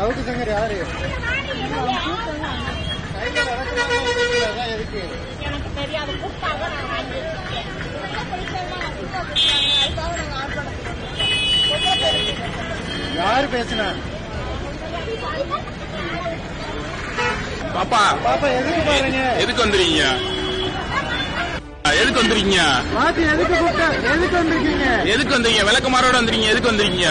சவுக்கு சங்கர் யாரு? எதுக்கு எனக்கு தெரியாது கூப்பிட்டாங்க நான் யாரு பேசுனா? பாப்பா. பாப்பா எதுக்கு பாருங்க எதுக்கு வந்துருக்கீங்க? எதுக்கு வந்துருக்கீங்க? பாத்தி எதுக்கு கூப்பிட்டா? எதுக்கு வந்திருக்கீங்க? எதுக்கு வந்தீங்க விளக்கமாரோட வந்துருக்கீங்க. எதுக்கு வந்திருக்கீங்க?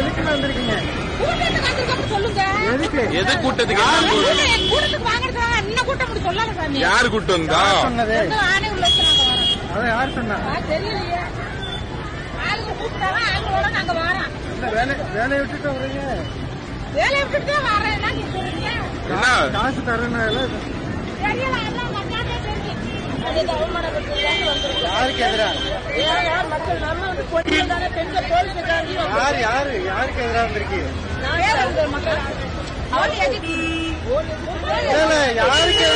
எதுக்கு வந்திருக்கீங்க கூட்டத்துக்கு வந்திருக்கோம் சொல்லுங்க எதுக்கு எது கூட்டத்துக்கு? கூட்டம்? கூட்டம் கூட்டம் யாரு கூட்டு வந்தா யார் சொன்னா? தெரியலையே. வேலையை விட்டுட்டு வரீங்க. வேலையை விட்டுட்டு வரேன். என்ன காசு தரேன்னு யாருக்கு எதிரா? யார் யாரு யாரு? யாருக்கு எதிரா வந்திருக்கீங்க? யாருக்கு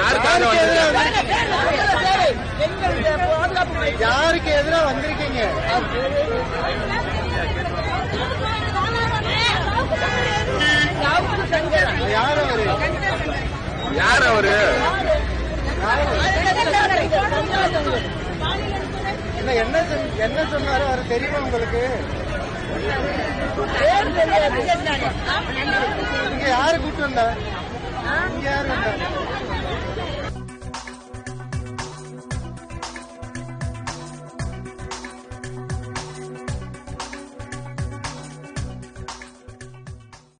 வந்திருக்கீங்க யாருக்கு யாருக்கு எதிரா வந்திருக்கீங்க? யார் அவரு? யார் அவரு? என்ன என்ன சொன்னாரு? அவர் தெரியுமா உங்களுக்கு? யாரு கூட்டு வந்தா? இங்க யாரு